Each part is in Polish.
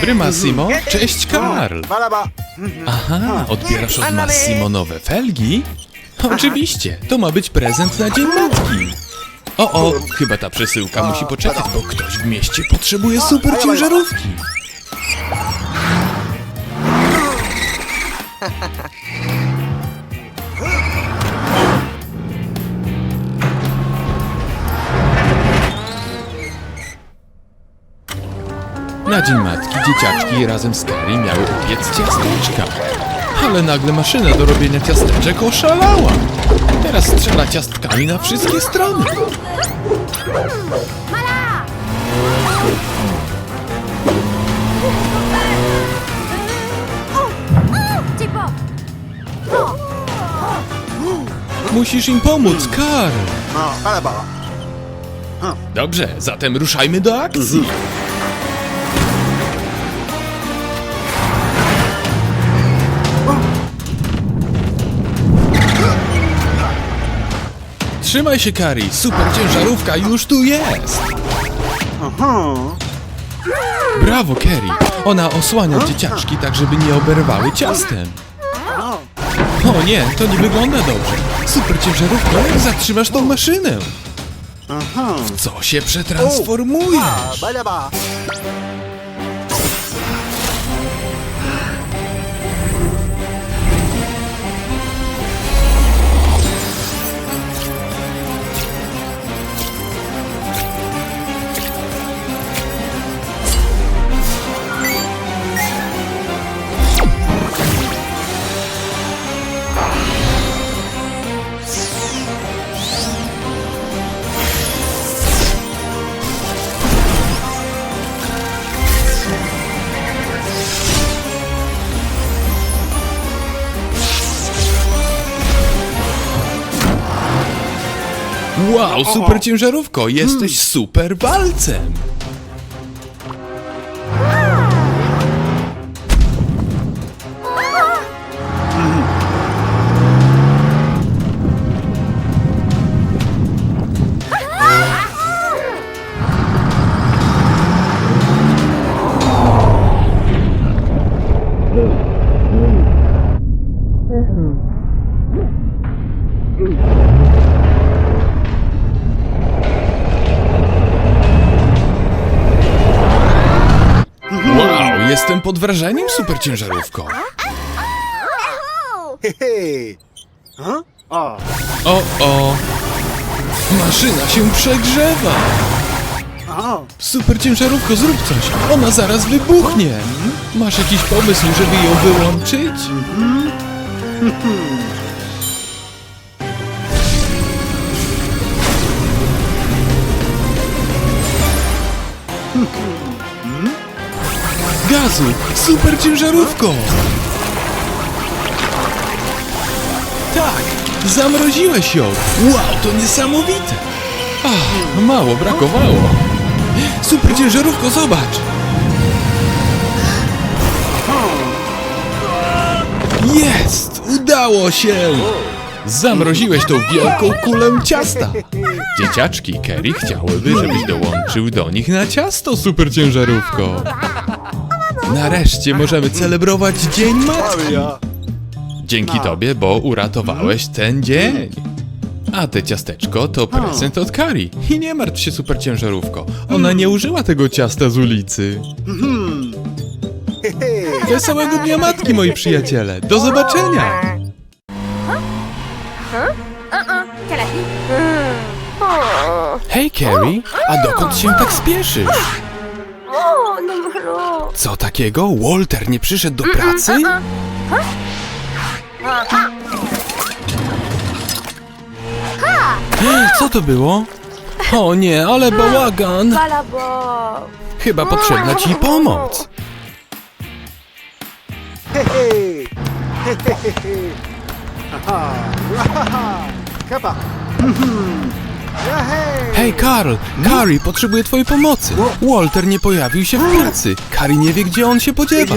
dobry, Massimo. Cześć, Karl. Aha, odbierasz od Massimo nowe felgi? Oczywiście, to ma być prezent na Dzień Matki. O, o, chyba ta przesyłka musi poczekać, bo ktoś w mieście potrzebuje super ciężarówki. Na Dzień Matki dzieciaczki razem z Kari miały upiec ciasteczka. Ale nagle maszyna do robienia ciasteczek oszalała. Teraz strzela ciastkami na wszystkie strony. Musisz im pomóc, Karl. No. Dobrze, zatem ruszajmy do akcji. Trzymaj się, Kari. Super ciężarówka już tu jest. Brawo, Kerry. Ona osłania dzieciaczki tak, żeby nie oberwały ciastem. O nie, to nie wygląda dobrze. Super ciężarówka, jak zatrzymasz tą maszynę? W co się przetransformujesz? Wow, super ciężarówko, jesteś super walcem. Pod wrażeniem super ciężarówko. Hehe. Huh? O. O, o. Maszyna się przegrzewa. O. Super ciężarówko, zrób coś. Ona zaraz wybuchnie. Masz jakiś pomysł, żeby ją wyłączyć? Gazu! Super ciężarówko! Tak! Zamroziłeś ją! Wow, to niesamowite! Ach, mało brakowało. Super ciężarówko, zobacz! Jest! Udało się! Zamroziłeś tą wielką kulę ciasta. Dzieciaczki Kerry chciałyby, żebyś dołączył do nich na ciasto, super ciężarówko. Nareszcie możemy celebrować Dzień Matki. Dzięki tobie, bo uratowałeś ten dzień. A te ciasteczko to prezent od Kari. I nie martw się, super ciężarówko. Ona nie użyła tego ciasta z ulicy. Wesołego dnia matki, moi przyjaciele. Do zobaczenia. Hej, Carrie, a dokąd się tak spieszysz? Co takiego? Walter nie przyszedł do pracy? Co to było? O nie, ale bałagan! Chyba potrzebna ci pomoc. Hehe. Aha. Hej, Karl! Carrie potrzebuje twojej pomocy. Walter nie pojawił się w pracy. Carrie nie wie, gdzie on się podziewa.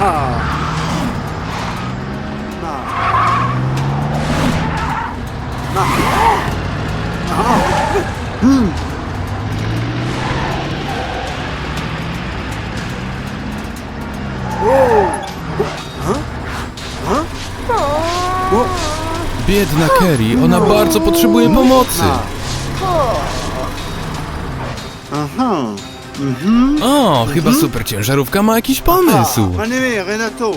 A. Na. Na. Na. Hmm. Biedna Kerry, ona hmm. bardzo potrzebuje pomocy. Aha. Mhm. O, chyba super ciężarówka ma jakiś pomysł. Aimé, Renato.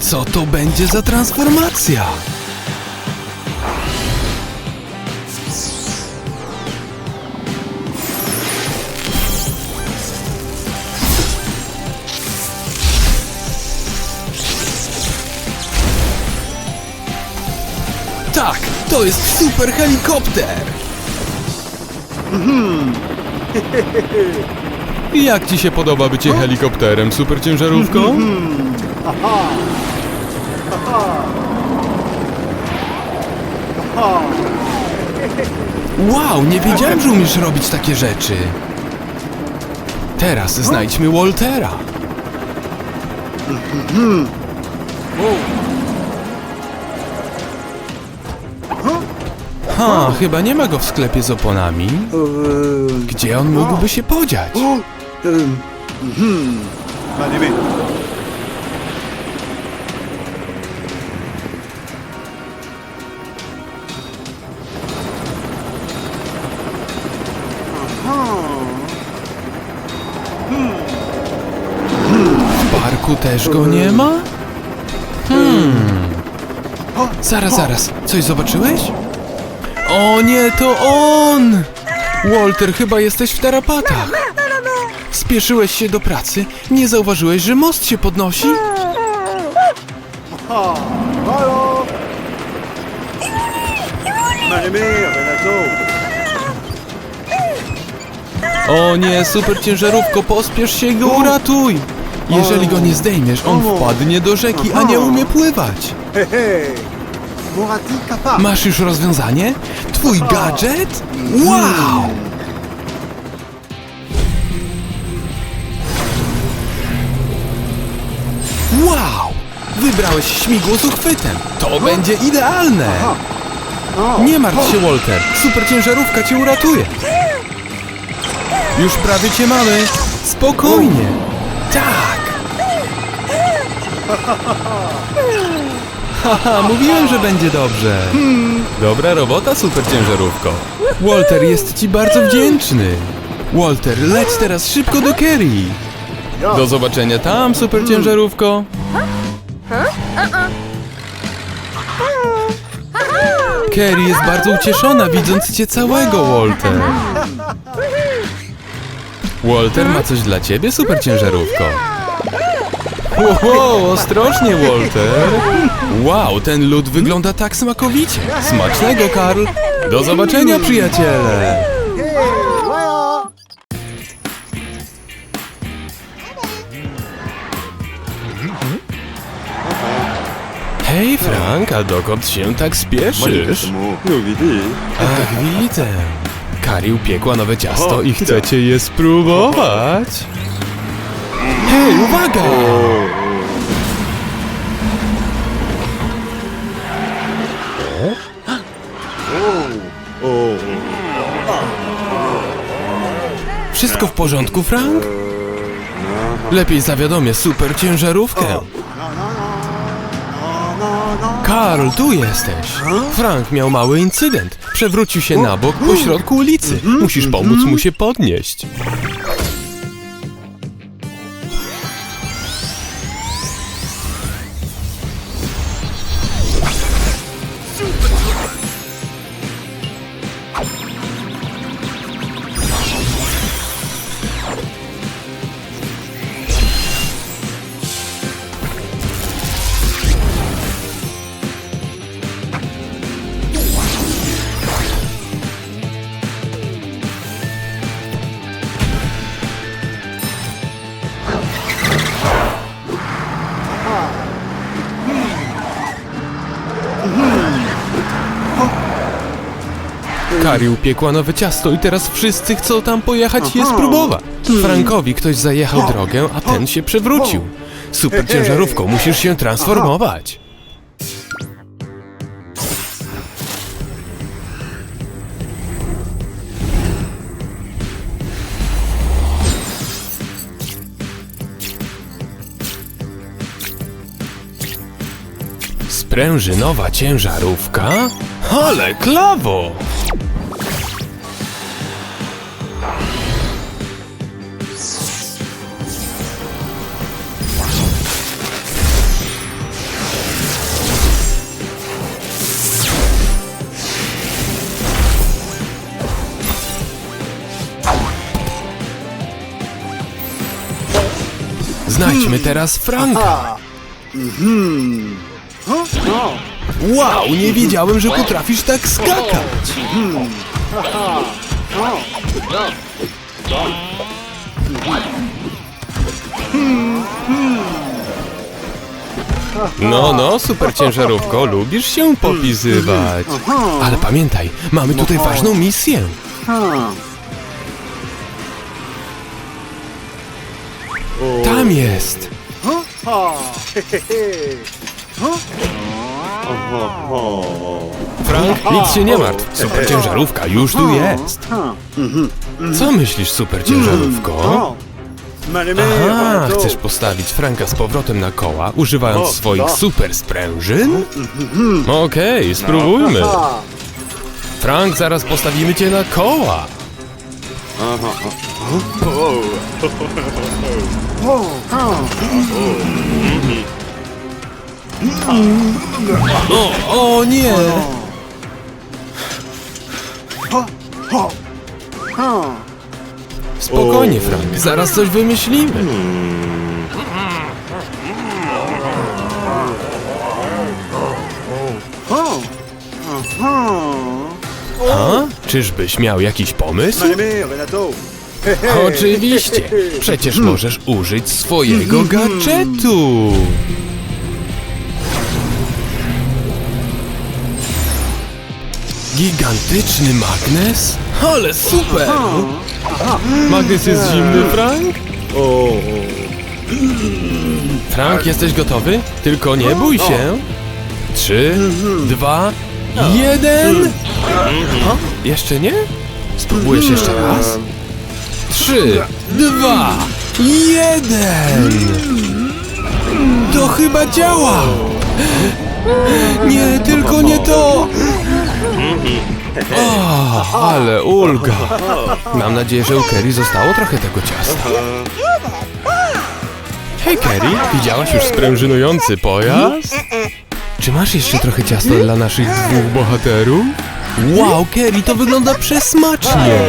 Co to będzie za transformacja? Tak, to jest super helikopter! Jak ci się podoba bycie helikopterem, super ciężarówką? Wow, nie wiedziałem, że umiesz robić takie rzeczy. Teraz znajdźmy Waltera. Ha, chyba nie ma go w sklepie z oponami. Gdzie on mógłby się podziać? oh, euh, mhm. Mon aimé. W parku też go nie ma? Hmm. Zaraz, zaraz. Coś zobaczyłeś? O nie, to on! Walter, chyba jesteś w tarapatach. Spieszyłeś się do pracy? Nie zauważyłeś, że most się podnosi? O nie, super ciężarówko, pospiesz się i go uratuj! Jeżeli go nie zdejmiesz, on wpadnie do rzeki, a nie umie pływać. Masz już rozwiązanie? Twój gadżet? Wow! Wow! Wybrałeś śmigło z uchwytem. To będzie idealne. Nie martw się, Walter. Super ciężarówka cię uratuje. Już prawie cię mamy. Spokojnie. Tak. Haha, mówiłem, że będzie dobrze. Dobra robota, super ciężarówko. Walter jest ci bardzo wdzięczny. Walter, leć teraz szybko do Kerry. Do zobaczenia tam, super ciężarówko. Kerry jest bardzo ucieszona, widząc cię całego, Walter. Walter ma coś dla ciebie, super ciężarówko. Wow, ostrożnie, Walter. Wow, ten lód wygląda tak smakowicie. Smacznego, Karl. Do zobaczenia, przyjaciele. Hej, Frank, a dokąd się tak spieszysz? Ach, widzę. Kari upiekła nowe ciasto i chcecie je spróbować? Uwaga! Wszystko w porządku, Frank? Lepiej zawiadomię super ciężarówkę. Karl, tu jesteś. Frank miał mały incydent. Przewrócił się na bok po środku ulicy. Musisz pomóc mu się podnieść. Kari upiekła nowe ciasto i teraz wszyscy chcą tam pojechać je spróbować. Frankowi ktoś zajechał drogę, a ten się przewrócił. Super ciężarówką musisz się transformować. Sprężynowa ciężarówka? Ale klawo! Znajdźmy teraz Franka. Wow, nie wiedziałem, że potrafisz tak skakać. No, no, super ciężarówko, lubisz się popisywać. Ale pamiętaj, mamy tutaj ważną misję. Tam jest. Frank, nic się nie martw. Super ciężarówka już tu jest. Co myślisz, super ciężarówko? Aha, chcesz postawić Franka z powrotem na koła, używając swoich super sprężyn? Okej, spróbujmy. Frank, zaraz postawimy cię na koła. O, o nie! Spokojnie, Frank, zaraz coś wymyślimy. A? Czyżbyś miał jakiś pomysł? Renato. Oczywiście! Przecież możesz użyć swojego gadżetu! Gigantyczny magnes? Ale super! Magnes jest zimny, Frank? Frank, jesteś gotowy? Tylko nie bój się! Trzy, dwa, jeden! O, jeszcze nie? Spróbujesz jeszcze raz? Trzy, dwa, jeden! To chyba działa! Nie, tylko nie to! O, ale ulga! Mam nadzieję, że u Kerry zostało trochę tego ciasta. Hej Kerry, widziałaś już sprężynujący pojazd? Czy masz jeszcze trochę ciasta dla naszych dwóch bohaterów? Wow, Kerry, to wygląda przesmacznie!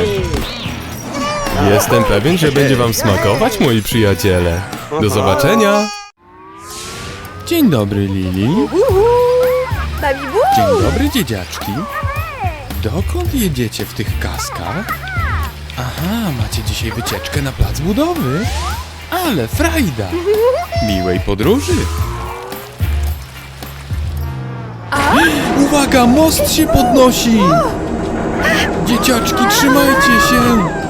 Jestem pewien, że będzie wam smakować, moi przyjaciele. Do zobaczenia! Dzień dobry, Lili. Dzień dobry, dzieciaczki. Dokąd jedziecie w tych kaskach? Aha, macie dzisiaj wycieczkę na plac budowy. Ale frajda! Miłej podróży! Uwaga, most się podnosi! Dzieciaczki, trzymajcie się!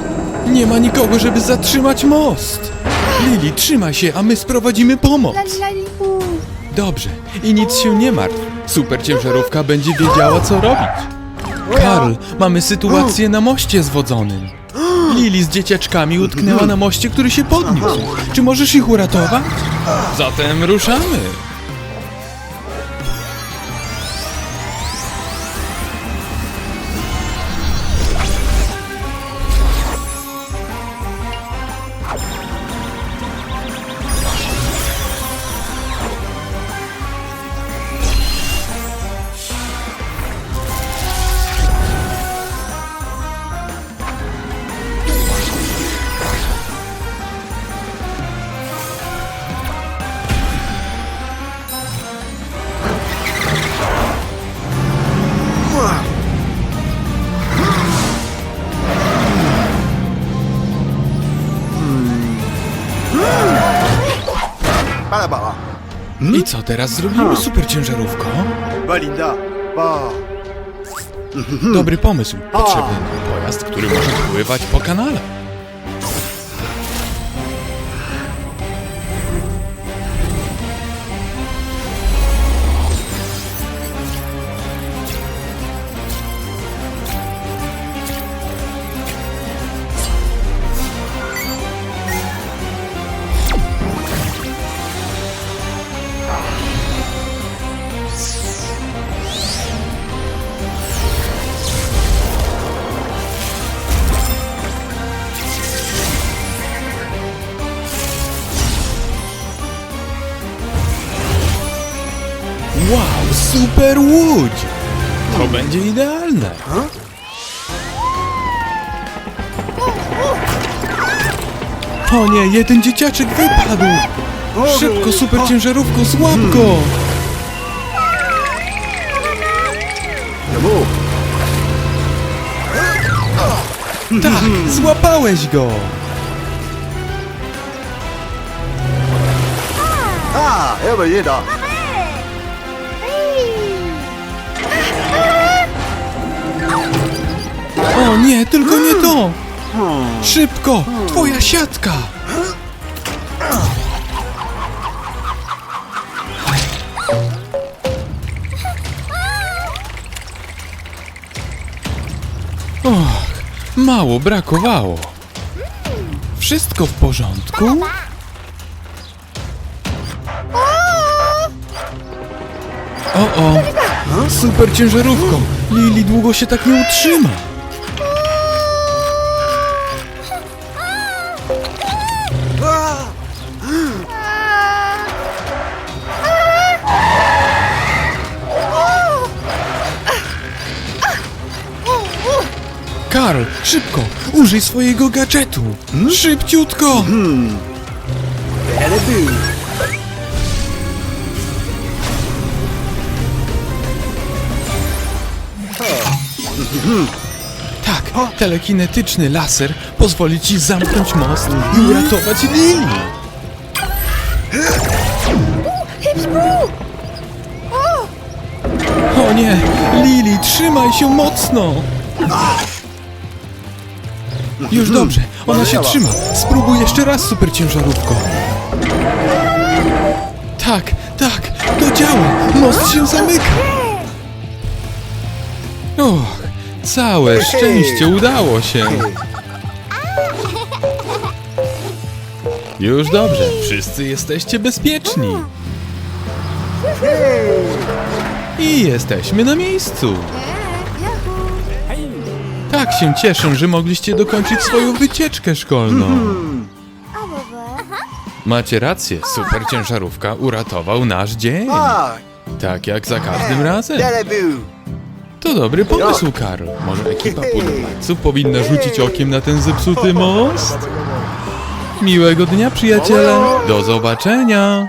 Nie ma nikogo, żeby zatrzymać most! Lili, trzymaj się, a my sprowadzimy pomoc! Dobrze, i nic się nie martw. Super ciężarówka będzie wiedziała, co robić. Karl, mamy sytuację na moście zwodzonym. Lili z dzieciaczkami utknęła na moście, który się podniósł. Czy możesz ich uratować? Zatem ruszamy. Là-bas. I co teraz zrobimy, super ciężarówko? Va, Linda. Va. Dobry pomysł. Potrzebny nam pojazd, który może pływać po kanale. Super łódź! To będzie idealne. O nie, jeden dzieciaczek wypadł! Szybko, super ciężarówko, złap go! Tak, złapałeś go! Ah, ja, aber jeder. O nie, tylko nie to! Szybko, twoja siatka! Och, mało brakowało. Wszystko w porządku? O, o, super ciężarówko. Lili długo się tak nie utrzyma. Karl, szybko, użyj swojego gadżetu. Szybciutko. Bravo. Tak, telekinetyczny laser pozwoli ci zamknąć most i uratować Lili. O nie, Lili, trzymaj się mocno. Już dobrze, ona się trzyma. Spróbuj jeszcze raz, super ciężarówko. Tak, tak, to działa. Most się zamyka. Och, całe szczęście udało się. Już dobrze, wszyscy jesteście bezpieczni. I jesteśmy na miejscu. Tak się cieszę, że mogliście dokończyć swoją wycieczkę szkolną. Macie rację, super ciężarówka uratował nasz dzień. Tak jak za każdym razem. To dobry pomysł, Karl. Może ekipa budowlańców powinna rzucić okiem na ten zepsuty most? Miłego dnia, przyjaciele. Do zobaczenia.